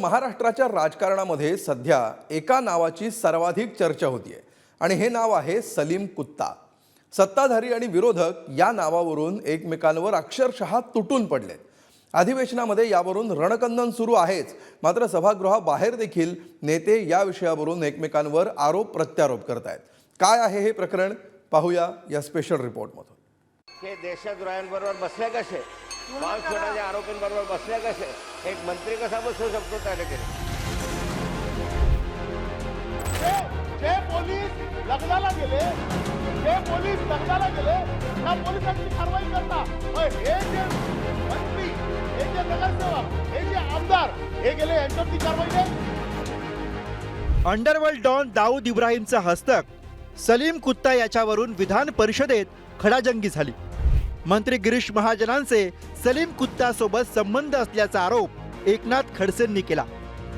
महाराष्ट्राच्या राजकारणामध्ये सध्या एका नावाची सर्वाधिक चर्चा होतीये. आणि हे नाव आहे सलीम कुत्ता. सत्ताधारी आणि विरोधक या नावावरून एकमेकांवर अक्षरशः तुटून पडलेत. अधिवेशनामध्ये यावरून रणकंदन सुरू आहेच. मात्र सभागृहाबाहेर देखील नेते या विषयावरून एकमेकांवर आरोप प्रत्यारोप करतायत. काय आहे हे प्रकरण? पाहूया या स्पेशल रिपोर्टमधून हे देशद्रोह्यांबरोबर बसले कसे? आरोपींबरोबर बसले कसे? एक मंत्री कसा बसू शकतो त्या ठिकाणी? जे पोलीस लग्नाला गेले जे पोलीस लग्नाला गेले त्या पोलिसांची कारवाई करता. हे जे मंत्री हे जे नगरसेवक हे जे आमदार हे गेले यांच्यावरती कारवाई नाही. अंडरवर्ल्ड डॉन दाऊद इब्राहिमचा हस्तक सलीम कुत्ता याच्यावरून विधान परिषदेत खडाजंगी झाली. मंत्री गिरीश महाजनांचे सलीम कुत्तासोबत संबंध असल्याचा आरोप एकनाथ खडसेंनी केला.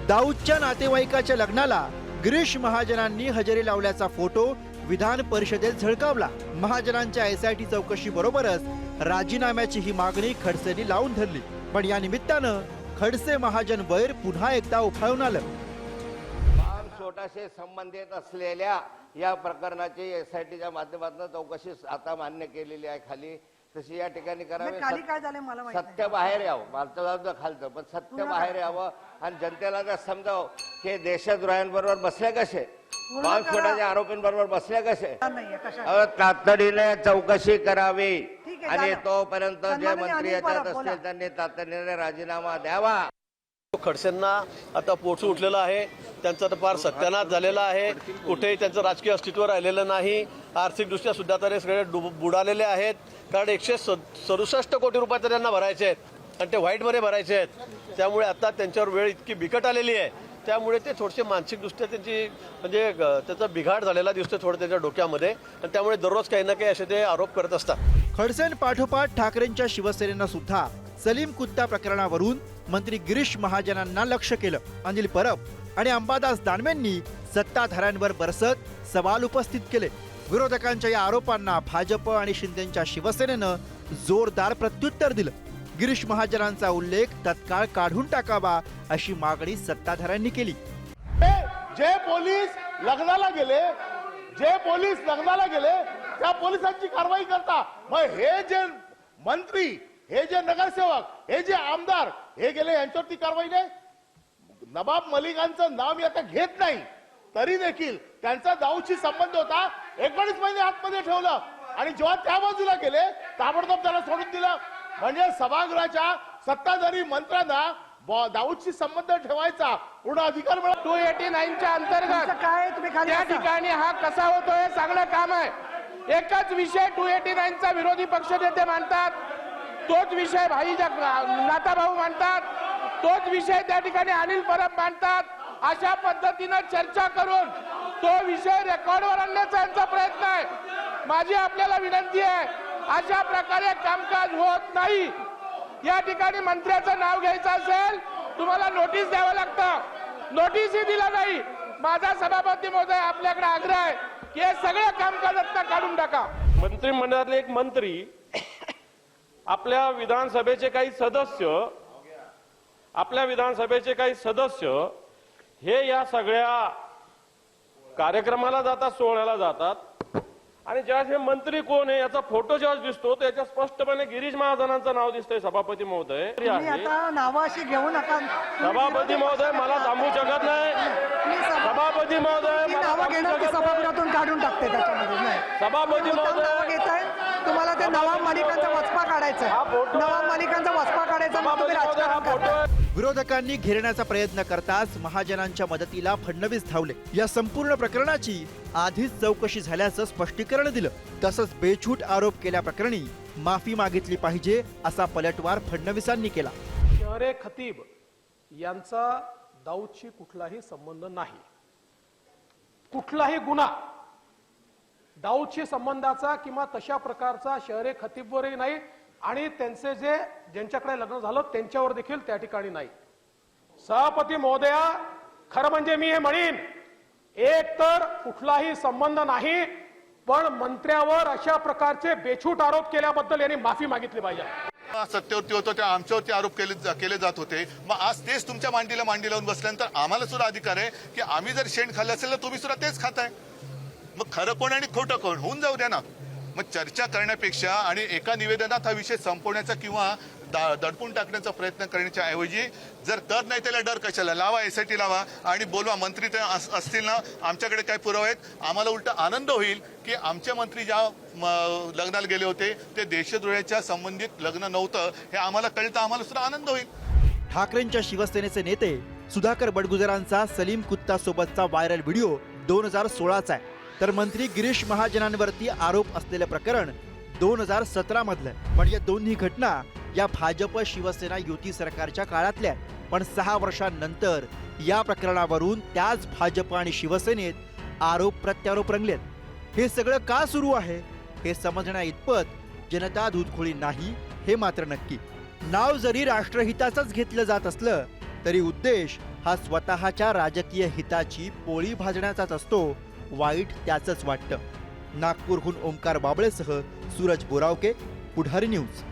दाऊदच्या नातेवाईकाच्या लग्नाला गिरीश महाजनांनी हजेरी लावल्याचा फोटो विधान परिषदेत झळकावला. महाजनांच्या एस आय टी चौकशी बरोबरच राजीनाम्याची ही मागणी खडसेंनी लावून धरली. पण या निमित्तानं खडसे महाजन वैर पुन्हा एकदा उफाळून आलं. फार छोटाशे संबंधित असलेल्या या प्रकरणाची एस आय टीच्या माध्यमातून चौकशी आता मान्य केलेली आहे खाली. तशी या ठिकाणी करावी. खाली काय झालंय मला माहीत सत्य बाहेर यावं. मला जाऊ खालचं. पण सत्य बाहेर यावं आणि जनतेला जर समजावं की देशद्रोह्यांबरोबर बसले कसे? पूर्ण करा. सोडाच्या आरोपींबरोबर बसले कसे? नाहीये कशा अहो, तातडीने चौकशी करावी. ठीक आहे, आणि झालं. तोपर्यंत जे सन्माननीय मंत्री अनिल याच्यात परब, बोला. असतील त्यांनी तातडीने राजीनामा द्यावा. खडसेंना आता पोचू उठलेलं आहे. त्यांचा तर फार सत्यानाश झालेला आहे. कुठेही त्यांचं राजकीय अस्तित्व राहिलेलं नाही. आर्थिकदृष्ट्या सुद्धा तर हे सगळे डुब- बुडालेले आहेत. कारण एकशे सदुसष्ट कोटी रुपये तर त्यांना भरायचे आहेत. आणि ते व्हाईटमध्ये भरायचे आहेत. त्यामुळे आता त्यांच्यावर वेळ इतकी बिकट आलेली आहे. त्यामुळे ते थोडेसे मानसिकदृष्ट्या त्यांची म्हणजे ग- त्याचा बिघाड झालेला दिसतो थोडं त्यांच्या डोक्यामध्ये. आणि त्यामुळे दररोज काही ना काही असे ते आरोप करत असतात. खडसेन पाठोपाठ ठाकरेंच्या शिवसेनेनं सुद्धा सलीम कुत्ता प्रकरणावरून मंत्री गिरीश महाजनांना लक्ष केलं. अनिल परब आणि अंबादास दानवेंनी सत्ताधाऱ्यांवर बरसत सवाल उपस्थित केले. विरोधकांच्या या आरोपांना भाजप आणि शिंदेच्या शिवसेनेनं जोरदार प्रत्युत्तर दिलं. गिरीश महाजनांचा उल्लेख तत्काळ काढून टाकावा अशी मागणी सत्ताधाऱ्यांनी केली. जे जे पोलीस लग्नाला गेले जे पोलीस लग्नाला गेले त्या पोलिसांची कारवाई करता. मग हे जे मंत्री हे जे नगरसेवक हे जे आमदार हे गेले यांच्यावरती कारवाई नाही. नवाब मलिकांचं नाव मी आता घेत नाही. तरी देखील त्यांचा दाऊदशी संबंध होता. एकोणीस महिने आतमध्ये ठेवलं. आणि जेव्हा त्या बाजूला गेले ताबडतोब त्याला सोडून दिलं. म्हणजे सभागृहाच्या सत्ताधारी मंत्र्यांना दाऊदशी संबंध ठेवायचा पूर्ण अधिकार मिळाला. टू एटी नाईनच्या तुमचं अंतर्गत काय आहे? तुम्ही खाली त्या. ठिकाणी हा कसा होतो हे चांगलं काम आहे. एकच विषय टू एटी नाईनचा विरोधी पक्ष नेते मांडतात तोच विषय भाई नाता नाताभाऊ मांडतात तोच विषय त्या ठिकाणी अनिल परब मांडतात अशा पद्धतीनं चर्चा करून तो विषय रेकॉर्डवर आणण्याचा यांचा प्रयत्न आहे. माझी आपल्याला विनंती आहे अशा प्रकारे कामकाज होत नाही. या ठिकाणी मंत्र्याचं नाव घ्यायचं असेल तुम्हाला नोटीस द्यावं लागतं. नोटीसही दिला नाही. माझा सभापती महोदय आपल्याकडे आग्रह आहे की हे सगळं कामकाजात काढून टाका. मंत्रिमंडळातले एक मंत्री आपल्या विधानसभेचे काही सदस्य आपल्या विधानसभेचे काही सदस्य हे या सगळ्या कार्यक्रमाला जातात सोहळ्याला जातात. आणि ज्यावेळेस हे मंत्री कोण आहे याचा फोटो जेव्हा दिसतो तर याच्यात स्पष्टपणे गिरीश महाजनांचं नाव दिसतंय सभापती महोदय. तुम्ही आहे. आता नावं अशी घेऊ नका. सभापती महोदय मला थांबू शकत नाही. सभापती महोदय. सभागृहातून काढून टाकते त्याच्यामध्ये? सभापती महोदय ते नवाब मालिकांचा वचपा काढायचा. नवाब मालिकांचा वचपा काढायचा मग तुम्ही सभापती महोदय राजकारण फोटो. करता. विरोधकांनी घेरण्याचा प्रयत्न करताच महाजनांच्या मदतीला फडणवीस धावले. या संपूर्ण प्रकरणाची आधीच चौकशी झाल्याचं स्पष्टीकरण दिलं. तसंच बेछूट आरोप केल्याप्रकरणी माफी मागितली पाहिजे असा पलटवार फडणवीसांनी केला. शहरे खतीब यांचा दाऊदशी कुठलाही संबंध नाही. कुठलाही गुन्हा दाऊदशी संबंधाचा किंवा तशा प्रकारचा शहरे खतीबवरही नाही आणि त्यांचे जे ज्यांच्याकडे लग्न झालं त्यांच्यावर देखील त्या ठिकाणी नाही. सभापती महोदया खरं म्हणजे मी हे म्हणीन एक तर कुठलाही संबंध नाही पण मंत्र्यावर अशा प्रकारचे बेछूट आरोप केल्याबद्दल यांनी माफी मागितली पाहिजे. सत्तेवरती होतो त्या आमच्यावरती आरोप केले केले जात होते. मग आज तेच तुमच्या मांडीला मांडी लावून बसल्यानंतर आम्हाला सुद्धा अधिकार आहे की आम्ही जर शेण खाल्लं असेल तर तुम्ही सुद्धा तेच खाताय. मग खरं कोण आणि खोटं कोण? होऊन जाऊ द्या ना. मग चर्चा करण्यापेक्षा आणि एका निवेदनात हा विषय संपवण्याचा किंवा दा- दडपून टाकण्याचा प्रयत्न करण्याच्या ऐवजी जर कर नाही त्याला डर कशाला? लावा एसआयटी लावा आणि बोलवा. मंत्री तर असतील ना. आमच्याकडे काय पुरावे आहेत? आम्हाला उलट आनंद होईल की आमचे मंत्री ज्या लग्नाला गेले होते ते देशद्रोहाच्या संबंधित लग्न नव्हतं. हे आम्हाला कळतं आम्हाला सुद्धा आनंद होईल. ठाकरेंच्या शिवसेनेचे नेते सुधाकर बडगुजरांचा सलीम कुत्ता सोबतचा व्हायरल व्हिडिओ दोन हजार सोळाचा आहे. तर मंत्री गिरीश महाजनांवरती आरोप असलेलं प्रकरण दोन हजार सतरा मधलं म्हणजे दोन्ही घटना या भाजप शिवसेना युती सरकारच्या काळातल्या पण सहा वर्षांनंतर या प्रकरणावरून त्याच भाजप आणि शिवसेनेत आरोप प्रत्यारोप रंगलेत. हे सगळं का सुरू आहे? हे समजण्या इतपत जनता दूधखोळी नाही हे मात्र नक्की. नाव जरी राष्ट्रहिताचंच घेतलं जात असलं तरी उद्देश हा स्वतःच्या राजकीय हिताची पोळी भाजण्याचाच असतो वाईट त्याचंच वाटतं. नागपूरहून ओंकार बाबळेसह सूरज बोरावके पुढारी न्यूज.